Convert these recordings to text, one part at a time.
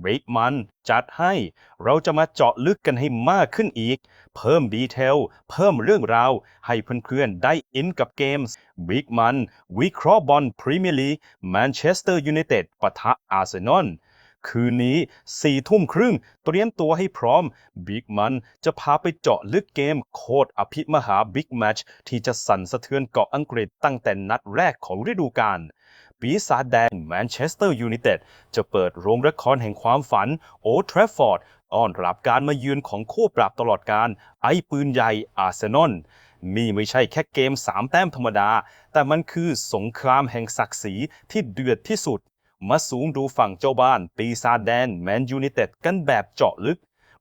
เบรกมันจัดให้ เราจะมาเจาะลึกกันให้มากขึ้นอีก เพิ่มดีเทล เพิ่มเรื่องราว ให้เพื่อนๆได้อินกับเกมส์บิ๊กมันวิเคราะห์บอลพรีเมียร์ลีกแมนเชสเตอร์ยูไนเต็ดปะทะอาร์เซนอลคืนนี้สี่ทุ่มครึ่งเตรียมตัวให้พร้อมบิ๊กมันจะพาไปเจาะลึกเกมโคตรอภิมหาบิ๊กแมชที่จะสั่นสะเทือนเกาะอังกฤษตั้งแต่นัดแรกของฤดูกาล ปีศาจแดงแมนเชสเตอร์ยูไนเต็ดจะเปิดโรงละครแห่งความฝันโอทราฟฟอร์ดอ้อนรับการมาเยือนของคู่ปรับตลอดการไอ้ปืนใหญ่อาร์เซนอลนี่ไม่ใช่แค่เกม 3 แต้มธรรมดา แต่มันคือสงครามแห่งศักดิ์ศรีที่เดือดที่สุด มาสูงดูฝั่งเจ้าบ้าน ปีศาจแดงแมนยูไนเต็ดกันแบบเจาะลึก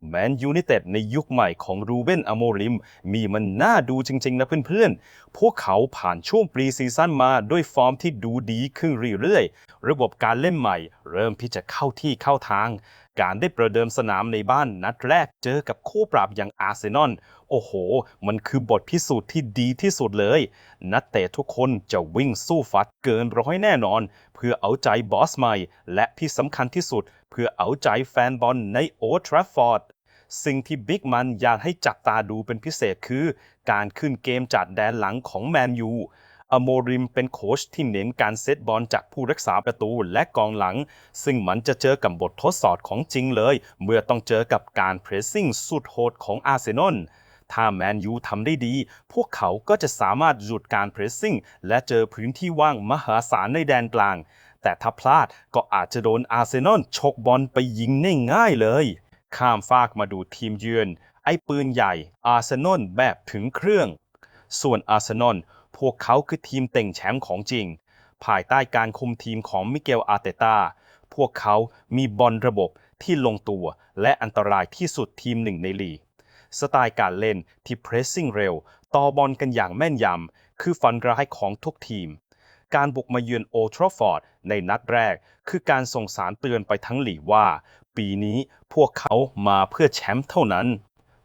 แมนยูไนเต็ดในยุคใหม่ของรูเบนอโมริม มีมันน่าดูจริง ๆ นะเพื่อนๆ พวกเขาผ่านช่วงปรีซีซั่นมาด้วยฟอร์มที่ดูดีขึ้นเรื่อยๆ ระบบการเล่นใหม่ เริ่มที่จะเข้าที่เข้าทาง การได้ประเดิมสนามในบ้านนัดแรกเจอกับคู่ปรับอย่างอาร์เซนอล โอ้โห มันคือบทพิสูจน์ที่ดีที่สุดเลย นักเตะทุกคนจะวิ่งสู้ฟัดเกินร้อยแน่นอน เพื่อเอาใจบอสใหม่ และที่สำคัญที่สุด เพื่อเอาใจแฟนบอลในโอทราฟฟอร์ดสิ่งที่บิ๊กมันอยากให้จับตาดูเป็นพิเศษคือ การขึ้นเกมจากแดนหลังของแมนยู อโมริมเป็นโค้ชที่เน้นการเซตบอลจากผู้รักษาประตูและกองหลัง ซึ่งมันจะเจอกับบททดสอบของจริงเลย เมื่อต้องเจอกับการเพรสซิ่งสุดโหดของอาร์เซนอลถ้าแมนยูทำได้ดี พวกเขาก็จะสามารถหยุดการเพรสซิ่ง และเจอพื้นที่ว่างมหาศาลในแดนกลาง แต่ถ้าพลาดก็อาจจะโดนอาร์เซนอลฉกบอลไปยิงง่ายๆเลย ข้ามฟากมาดูทีมเยือน ไอ้ปืนใหญ่อาร์เซนอลแบบถึงเครื่อง ส่วนอาร์เซนอล วกเขาคือทีมเต่งแชมป์ของจริง ภายใต้การคุมทีมของมิเกลอาเตตาพวกเขามีบอลระบบที่ลงตัวและอันตรายที่สุดทีมหนึ่งในลีก สไตล์การเล่นที่เพรสซิ่งเร็ว ต่อบอลกันอย่างแม่นยำ คือฝันร้ายของทุกทีม การบุกมาเยือนโอทรฟอร์ดในนัดแรก คือการส่งสารเตือนไปทั้งหลีว่า ปีนี้พวกเขามาเพื่อแชมป์เท่านั้น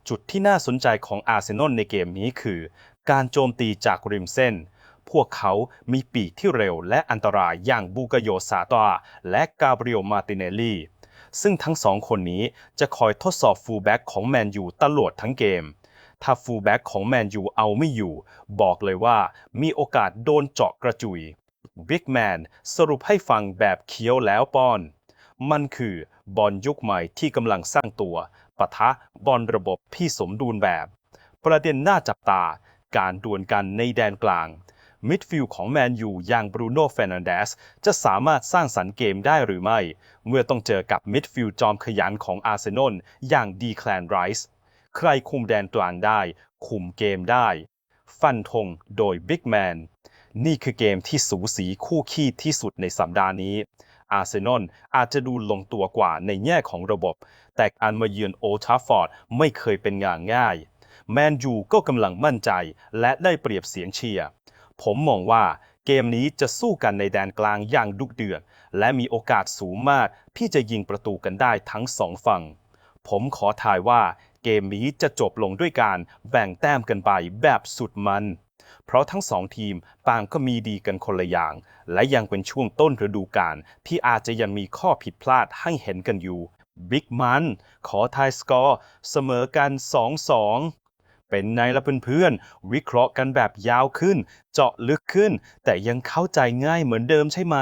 จุดที่น่าสนใจของอาร์เซนอลในเกมนี้คือ การโจมตีจากริมเส้น พวกเขามีปีกที่เร็วและอันตรายอย่างบูกโยซาตาและกาเบรียลมาติเนลลีซึ่งทั้งสองคนนี้จะคอยทดสอบฟูลแบ็กของแมนยูตลอดทั้งเกม ถ้าฟูลแบ็กของแมนยูเอาไม่อยู่ บอกเลยว่ามีโอกาสโดนเจาะกระจุยบิ๊กแมนสรุปให้ฟังแบบเคี้ยวแล้วป้อน มันคือบอลยุคใหม่ที่กำลังสร้างตัวปะทะบอลระบบที่สมดุลแบบ ประเด็นน่าจับตา การดวลกันในแดนกลาง มิดฟิลด์ของแมนยูอย่างบรูโน่เฟรนันเดสจะสามารถสร้างสรรค์เกมได้หรือไม่ เมื่อต้องเจอกับมิดฟิลด์จอมขยันของอาร์เซนอลอย่างดีแคลนไรส์ใครคุมแดนกลางได้ คุมเกมได้ ฟันธงโดยบิ๊กแมนนี่คือเกมที่สูสีคู่ขี้ที่สุดในสัปดาห์นี้อาร์เซนอลอาจจะดูลงตัวกว่าในแง่ของระบบ แต่การมาเยือนโอทาฟอร์ดไม่เคยเป็นงานง่าย แมนยูก็กำลังมั่นใจ และได้เปรียบเสียงเชียร์ ผมมองว่าเกมนี้จะสู้กันในแดนกลางอย่างดุเดือด และมีโอกาสสูงมากที่จะยิงประตูกันได้ทั้งสองฝั่ง ผมขอทายว่าเกมนี้จะจบลงด้วยการแบ่งแต้มกันไปแบบสุดมัน เพราะทั้งสองทีมต่างก็มีดีกันคนละอย่าง และยังเป็นช่วงต้นฤดูกาลที่อาจจะยังมีข้อผิดพลาดให้เห็นกันอยู่บิ๊กมันขอทายสกอร์ เสมอกัน 2-2 เป็นไงละเพื่อนๆ วิเคราะห์กันแบบยาวขึ้น เจาะลึกขึ้น แต่ยังเข้าใจง่ายเหมือนเดิมใช่ไหม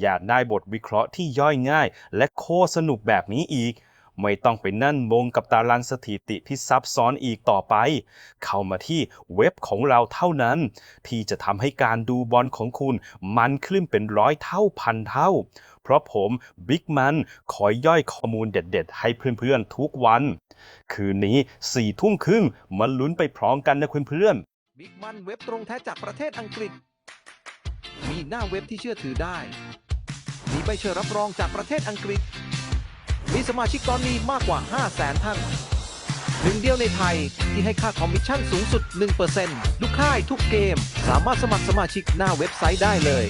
อยากได้บทวิเคราะห์ที่ย่อยง่าย และโคสนุกแบบนี้อีก ไม่ต้องไปนั่นมงกับตารางสถิติที่ซับซ้อนอีกต่อไป เข้ามาที่เว็บของเราเท่านั้น ที่จะทำให้การดูบอลของคุณ มันขึ้นเป็นร้อยเท่าพันเท่า เพราะผมบิ๊กมันคอยย่อยข้อมูลเด็ดๆ ให้เพื่อนๆทุกวัน คืนนี้สี่ทุ่มครึ่งมาลุ้นไปพร้อมกันนะเพื่อนๆบิ๊กมันเว็บตรงแท้จากประเทศอังกฤษ มีหน้าเว็บที่เชื่อถือได้มีใบเชิญรับรองจากประเทศอังกฤษ มีสมาชิกตอนนี้มากกว่า 5 0 0แสนท่าน หนึ่งเดียวในไทยที่ให้ค่าคอมมิชชั่นสูงสุด 1%ลูกค่ายทุกเกม สามารถสมัครสมาชิกหน้าเว็บไซต์ได้เลย